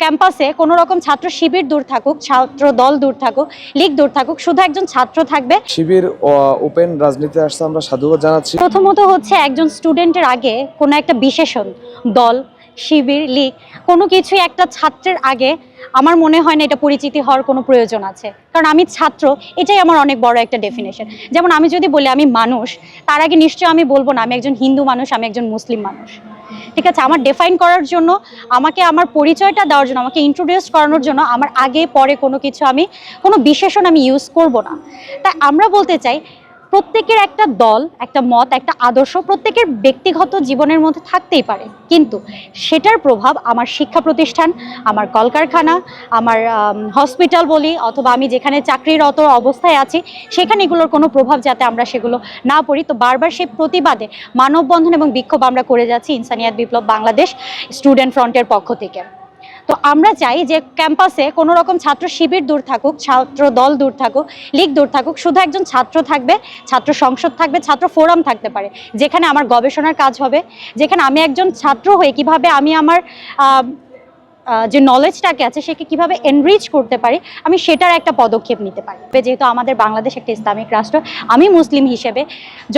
ক্যাম্পাসে কোনো রকম ছাত্র শিবির দূর থাকুক ছাত্র দল দূর থাকুক লীগ দূর থাকুক শুধু একজন ছাত্র থাকবে। শিবির ওপেন রাজনীতি আসছে আমরা সাধুবাদ জানাচ্ছি। প্রথমত হচ্ছে একজন স্টুডেন্টের আগে কোনো একটা বিশেষণ দল শিবির লীগ কোনো কিছুই একটা ছাত্রের আগে আমার মনে হয় না এটা পরিচিতি হওয়ার কোনো প্রয়োজন আছে। কারণ আমি ছাত্র এটাই আমার অনেক বড় একটা ডেফিনেশন যেমন আমি যদি বলি আমি মানুষ তার আগে নিশ্চয়ই আমি বলব না আমি একজন হিন্দু মানুষ আমি একজন মুসলিম মানুষ। ঠিক আছে, আমার ডিফাইন করার জন্য, আমাকে আমার পরিচয়টা দেওয়ার জন্য, আমাকে ইন্ট্রোডিউস করানোর জন্য আমার আগে পরে কোনো কিছু আমি, কোনো বিশেষণ আমি ইউজ করব না। তাই আমরা বলতে চাই প্রত্যেকের একটা দল, একটা মত, একটা আদর্শ প্রত্যেকের ব্যক্তিগত জীবনের মধ্যে থাকতেই পারে। কিন্তু সেটার প্রভাব আমার শিক্ষা প্রতিষ্ঠান, আমার কলকারখানা, আমার হসপিটাল বলি, অথবা আমি যেখানে চাকরিরত অবস্থায় আছি, সেখানে এগুলোর কোনো প্রভাব যাতে আমরা সেগুলো না পড়ি। তো বারবার সেই প্রতিবাদে মানববন্ধন এবং বিক্ষোভ আমরা করে যাচ্ছি ইনসানিয়াত বিপ্লব বাংলাদেশ স্টুডেন্ট ফ্রন্টের পক্ষ থেকে। তো আমরা চাই যে ক্যাম্পাসে কোনো রকম ছাত্র শিবির দূর থাকুক, ছাত্র দল দূর থাকুক, লীগ দূর থাকুক, শুধু একজন ছাত্র থাকবে, ছাত্র সংসদ থাকবে, ছাত্র ফোরাম থাকতে পারে, যেখানে আমার গবেষণার কাজ হবে, যেখানে আমি একজন ছাত্র হয়ে কীভাবে আমি আমার যে নলেজটাকে আছে সেকে কীভাবে এনরিচ করতে পারি, আমি সেটার একটা পদক্ষেপ নিতে পারি। যেহেতু আমাদের বাংলাদেশ একটা ইসলামিক রাষ্ট্র, আমি মুসলিম হিসেবে,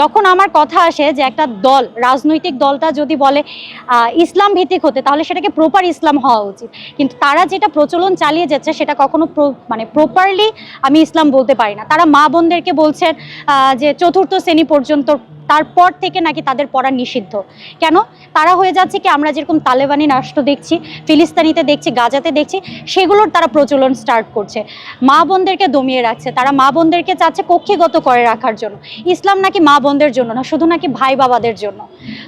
যখন আমার কথা আসে যে একটা দল, রাজনৈতিক দলটা যদি বলে ইসলাম ভিত্তিক হতে, তাহলে সেটাকে প্রপার ইসলাম হওয়া উচিত। কিন্তু তারা যেটা প্রচলন চালিয়ে যাচ্ছে, সেটা কখনো মানে প্রপারলি আমি ইসলাম বলতে পারি না। তারা মা বোনদেরকে বলছেন যে চতুর্থ শ্রেণি পর্যন্ত তারপর থেকে নাকি তাদের পড়া নিষিদ্ধ। কেন? তারা হয়ে যাচ্ছে কি, আমরা যেরকম তালেবানি রাষ্ট্র দেখছি, ফিলিস্তানিতে দেখছি, গাজাতে দেখছি, সেগুলোর তারা প্রচলন স্টার্ট করছে। মা বোনদেরকে দমিয়ে রাখছে, তারা মা বোনদেরকে চাচ্ছে কক্ষিগত করে রাখার জন্য। ইসলাম নাকি মা বোনদের জন্য না, শুধু নাকি ভাই বাবাদের জন্য।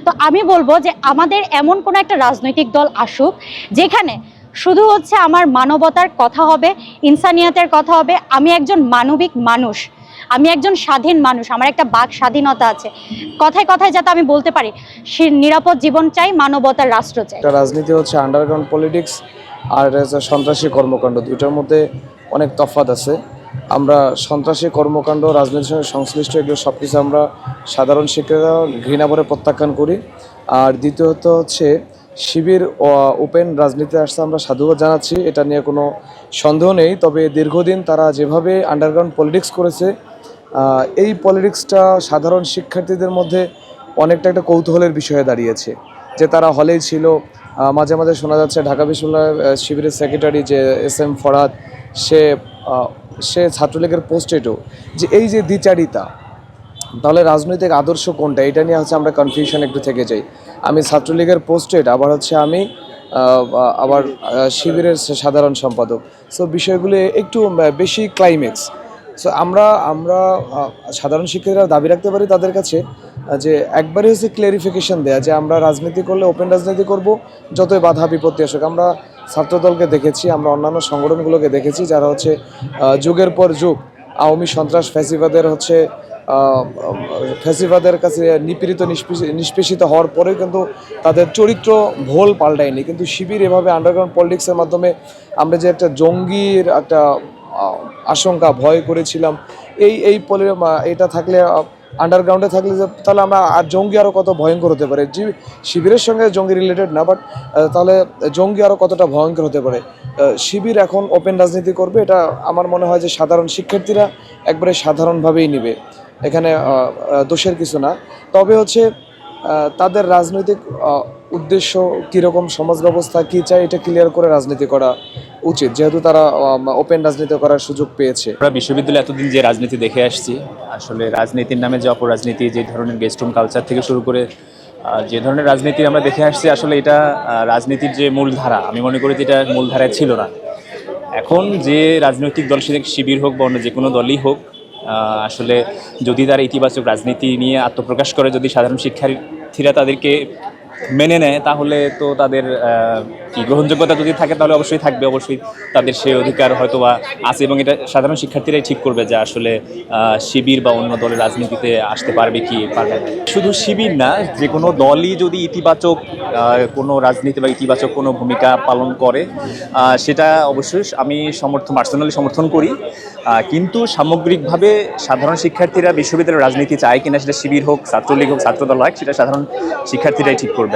তো আমি বলব যে আমাদের এমন কোনো একটা রাজনৈতিক দল আসুক, যেখানে শুধু হচ্ছে আমার মানবতার কথা হবে, ইনসানিয়াতের কথা হবে, আমি একজন মানবিক মানুষ। আমি একজন স্বাধীন মানুষ, আমার একটা বাক স্বাধীনতা আছে। কথায় কথায় যাতে আমি বলতে পারি নিরাপদ জীবন চাই, মানবতার রাষ্ট্র চাই। রাজনীতি হচ্ছে আন্ডারগ্রাউন্ড পলিটিক্স আর সন্ত্রাসী কর্মকাণ্ড। দুইটার মধ্যে অনেক তফাৎ আছে। আমরা সন্ত্রাসী কর্মকাণ্ড, রাজনীতির সঙ্গে সংশ্লিষ্ট এগুলো সব কিছু আমরা সাধারণ শিক্ষার্থীরা ঘৃণাভরে প্রত্যাখ্যান করি। আর দ্বিতীয়ত হচ্ছে শিবির ওপেন রাজনীতি আসতে আমরা সাধুবাদ জানাচ্ছি। এটা নিয়ে কোনো সন্দেহ নেই। তবে দীর্ঘদিন তারা যেভাবে আন্ডারগ্রাউন্ড পলিটিক্স করেছে এই পলিটিক্সটা সাধারণ শিক্ষার্থীদের মধ্যে অনেকটা একটা কৌতূহলের বিষয়ে দাঁড়িয়েছে। যে তারা হলেই ছিল মাঝে মাঝে শোনা যাচ্ছে ঢাকা বিশ্ববিদ্যালয় শিবিরের সেক্রেটারি যে এস এম ফরাদ, সে সে ছাত্রলীগের পোস্টেটও যে এই যে দ্বিচারিতা, তাহলে রাজনৈতিক আদর্শ কোনটা? এটা নিয়ে হচ্ছে আমরা কনফিউশন একটু থেকে যাই। আমি ছাত্রলীগের পোস্টেড আবার হচ্ছে আমি আবার শিবিরের সাধারণ সম্পাদক। সো বিষয়গুলি একটু বেশি ক্লাইম্যাক্স সো আমরা আমরা সাধারণ শিক্ষার্থীরা দাবি রাখতে পারি তাদের কাছে যে একবারই হচ্ছে ক্লিয়ারিফিকেশন দেয়া, যে আমরা রাজনীতি করলে ওপেন রাজনীতি করব, যতই বাধা বিপত্তি আসুক। আমরা ছাত্রদলকে দেখেছি, আমরা অন্যান্য সংগঠনগুলোকে দেখেছি, যারা হচ্ছে যুগের পর যুগ আওয়ামী সন্ত্রাস ফ্যাসিবাদের হচ্ছে ফ্যাসিবাদের কাছে নিপীড়িত নিষ্পেষিত হওয়ার পরেও কিন্তু তাদের চরিত্র ভোল পাল্টায়নি। কিন্তু শিবির এভাবে আন্ডারগ্রাউন্ড পলিটিক্সের মাধ্যমে আমরা যে একটা জঙ্গির একটা আশঙ্কা, ভয় করেছিলাম। এই এই পলি এটা থাকলে আন্ডারগ্রাউন্ডে থাকলে যে, তাহলে আমরা আর জঙ্গি আরও কত ভয়ঙ্কর হতে পারে। জি, শিবিরের সঙ্গে জঙ্গি রিলেটেড না বাট তাহলে জঙ্গি আরও কতটা ভয়ঙ্কর হতে পারে? শিবির এখন ওপেন রাজনীতি করবে, এটা আমার মনে হয় যে সাধারণ শিক্ষার্থীরা একবারে সাধারণভাবেই নেবে। এখানে দোষের কিছু না। তবে হচ্ছে তাদের রাজনৈতিক উদ্দেশ্য কীরকম, সমাজ ব্যবস্থা কী চায় এটা ক্লিয়ার করে রাজনীতি করা। উচিত, যেহেতু তারা ওপেন রাজনীতি করার সুযোগ পেয়েছে। আমরা বিশ্ববিদ্যালয়ে এতদিন যে রাজনীতি দেখে আসছি, আসলে রাজনীতির নামে যে অপরাজনীতি, যে ধরনের গেস্ট রুম কালচার থেকে শুরু করে যে ধরনের রাজনীতি আমরা দেখে আসছি, আসলে এটা রাজনীতির যে মূলধারা, আমি মনে করি যে এটা মূলধারায় ছিল না। এখন যে রাজনৈতিক দল সেটা শিবির হোক বা অন্য যে কোনো দলই হোক আসলে যদি তারা ইতিবাচক রাজনীতি নিয়ে আত্মপ্রকাশ করে, যদি সাধারণ শিক্ষার্থীরা তাদেরকে মেনে নেয়, তাহলে তো তাদের কি, গ্রহণযোগ্যতা যদি থাকে তাহলে অবশ্যই থাকবে। অবশ্যই তাদের সেই অধিকার হয়তো বা আছে এবং এটা সাধারণ শিক্ষার্থীরাই ঠিক করবে যে আসলে শিবির বা অন্য দলের রাজনীতিতে আসতে পারবে কি পারবে শুধু শিবির না যে কোনো দলই যদি ইতিবাচক কোনো রাজনীতি বা ইতিবাচক কোনো ভূমিকা পালন করে সেটা অবশ্যই আমি সমর্থন পার্সোনালি সমর্থন করি। কিন্তু সামগ্রিকভাবে সাধারণ শিক্ষার্থীরা বিশ্ববিদ্যালয়ের রাজনীতি চায় কিনা সেটা শিবির হোক, ছাত্রলীগ হোক, ছাত্রদল হোক, সেটা সাধারণ শিক্ষার্থীরাই ঠিক করবে।